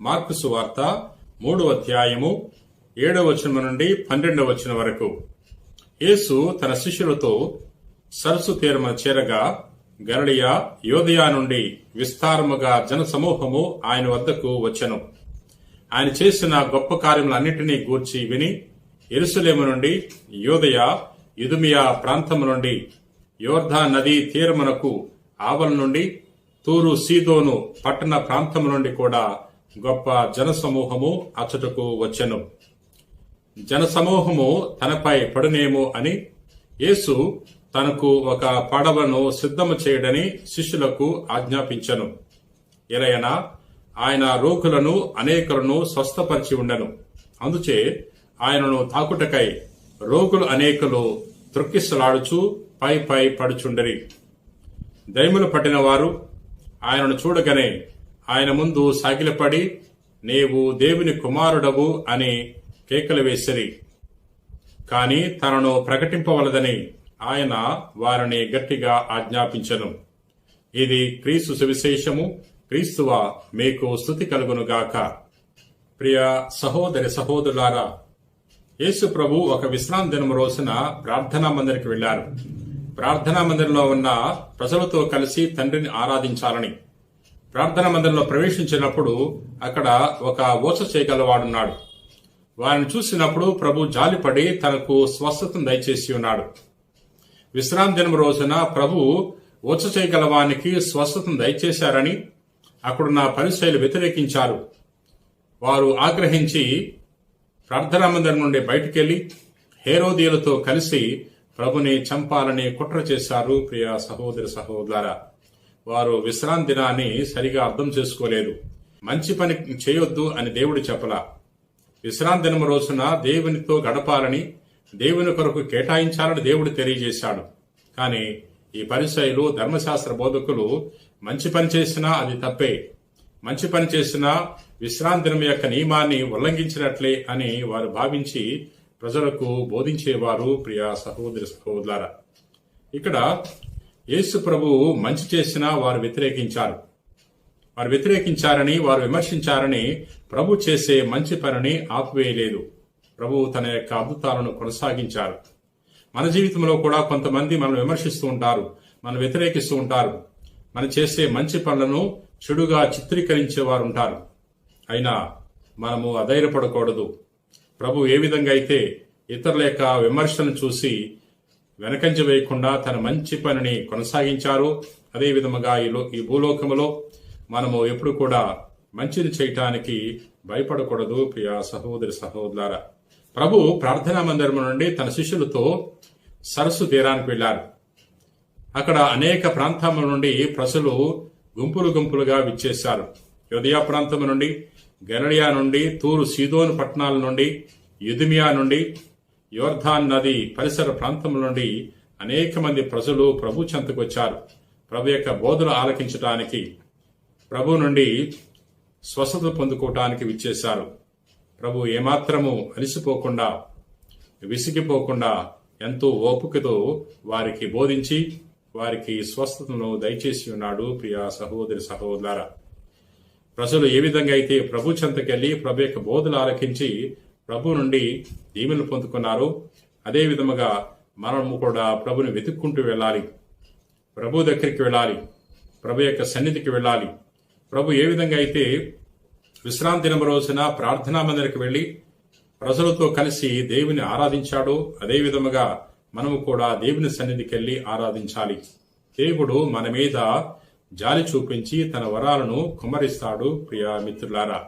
Mark సువార్త మూడో అధ్యాయము ఏడవ వచనం నుండి పన్నెండవ వచనం వరకు. యేసు తన శిష్యులతో సరస్సు తీరమ చేరగా గరడియ యోధయా నుండి విస్తారముగా జనసమూహము ఆయన వద్దకు వచ్చెను. ఆయన చేసిన గొప్ప కార్యములన్నింటినీ గూర్చి విని ఎరుసలేము నుండి యోధయ యుదుమియా ప్రాంతము నుండి యోర్ధా నదీ తీరమునకు ఆవల నుండి తూరు సీదోను పట్టణ ప్రాంతము నుండి కూడా గొప్ప జనసమూహము అచ్చటకు వచ్చెను. జనసమూహము తనపై పడునేమో అని యేసు తనకు ఒక పడవను సిద్ధము చేయడని శిష్యులకు ఆజ్ఞాపించను. ఎలయన ఆయన రోగులను అనేకులను స్వస్థపరిచి ఉండను. అందుచే ఆయనను తాకుటకై రోగులు అనేకులు త్రొక్కిసలాడుచు పై పై పడుచుండరి. దైములు పట్టిన వారు ఆయనను చూడగానే ఆయన ముందు సాగిలపడి నీవు దేవుని కుమారుడవు అని కేకలు వేసిరి. కాని తనను ప్రకటింపవలదని ఆయన వారిని గట్టిగా ఆజ్ఞాపించను. ఇది క్రీస్తు సువిశేషము క్రీస్తువ మీకు స్థుతి కలుగునుగాక ప్రియ సహోదరి సహోదరులారా యేసు ప్రభు ఒక విశ్రాంతి దినం రోజున ప్రార్థనా మందిరికి వెళ్ళారు ప్రార్థనా మందిరంలో ఉన్న ప్రజలతో కలిసి తండ్రిని ఆరాధించాలని ప్రార్థన మందిరంలో ప్రవేశించినప్పుడు అక్కడ ఒక ఓచ చేయగలవాడున్నాడు. వారిని చూసినప్పుడు ప్రభు జాలిపడి తనకు స్వస్థతను దయచేసి ఉన్నాడు. విశ్రాంతి దినం రోజున ప్రభు ఓచ చేయగలవానికి స్వస్థతను దయచేశారని అక్కడున్న పరిశైలు వ్యతిరేకించారు. వారు ఆగ్రహించి ప్రార్థనా మందిరం నుండి బయటికెళ్ళి హేరోదీయులతో కలిసి ప్రభుని చంపాలని కుట్ర చేశారు. ప్రియ సహోదరి సహోదర వారు విశ్రాంతి దినాన్ని సరిగా అర్థం చేసుకోలేదు. మంచి పని చేయొద్దు అని దేవుడు చెప్పలా. విశ్రాంతి దినం రోజున దేవునితో గడపాలని దేవుని కొరకు కేటాయించాలని దేవుడు తెలియజేశాడు. కానీ ఈ పరిశైలు ధర్మశాస్త్ర బోధకులు మంచి పని చేసినా అది తప్పే. మంచి పని చేసినా విశ్రాంతి దినం యొక్క నియమాన్ని ఉల్లంఘించినట్లే అని వారు భావించి ప్రజలకు బోధించేవారు ప్రియ సహోదరి సహోదరులారా. ఇక్కడ యేసు ప్రభువు మంచి చేసినా వారు వ్యతిరేకించారు. వారు వ్యతిరేకించారని వారు విమర్శించారని ప్రభు చేసే మంచి పనిని ఆపివేయలేదు. ప్రభు తన యొక్క అద్భుతాలను కొనసాగించారు. మన జీవితంలో కూడా కొంతమంది మనం విమర్శిస్తూ ఉంటారు మనం వ్యతిరేకిస్తూ ఉంటారు. మనం చేసే మంచి పనులను చెడుగా చిత్రీకరించే వారు ఉంటారు. అయినా మనము అధైర్యపడకూడదు. ప్రభు ఏ విధంగా అయితే ఇతరుల యొక్క విమర్శలను చూసి వెనకంజ వేయకుండా తన మంచి పనిని కొనసాగించారు. అదే విధముగా ఈ ఈ భూలోకములో మనము ఎప్పుడు కూడా మంచిని చేయటానికి భయపడకూడదు ప్రియ సహోదరి సహోదరులారా. ప్రభు ప్రార్థనా మందిరం నుండి తన శిష్యులతో సరస్సు తీరానికి వెళ్ళారు అక్కడ అనేక ప్రాంతముల నుండి ప్రజలు గుంపులు గుంపులుగా విచ్చేశారు. యోదయా ప్రాంతం నుండి గనడియా నుండి తూరు సీదోను పట్టణాల నుండి యుదిమియా నుండి యోర్ధాన్ నది పరిసర ప్రాంతం నుండి అనేక మంది ప్రజలు ప్రభు చెంతకు వచ్చారు ప్రభు యొక్క బోధలు ఆలకించటానికి ప్రభు నుండి స్వస్థత పొందుకోవటానికి విచ్చేశారు. ప్రభు ఏమాత్రము అలిసిపోకుండా విసిగిపోకుండా ఎంతో ఓపికతో వారికి బోధించి వారికి స్వస్థతను దయచేసి ఉన్నాడు ప్రియ సహోదరి సహోదర ప్రజలు ఏ విధంగా అయితే ప్రభు చెంతకెళ్ళి ప్రభు యొక్క బోధలు ఆలకించి ప్రభు నుండి దీవెనలు పొందుకున్నారు. అదే విధముగా మనము కూడా ప్రభుని వెతుక్కుంటూ వెళ్ళాలి. ప్రభు దగ్గరికి వెళ్ళాలి. ప్రభు యొక్క సన్నిధికి వెళ్ళాలి. ప్రభు ఏ విధంగా అయితే విశ్రాంతి దినం రోజున ప్రార్థనా మందిరికి వెళ్ళి ప్రజలతో కలిసి దేవుని ఆరాధించాడో అదే విధముగా మనము కూడా దేవుని సన్నిధికి వెళ్ళి ఆరాధించాలి. దేవుడు మన మీద జాలి చూపించి తన వరాలను కుమరిస్తాడు ప్రియా మిత్రులారా.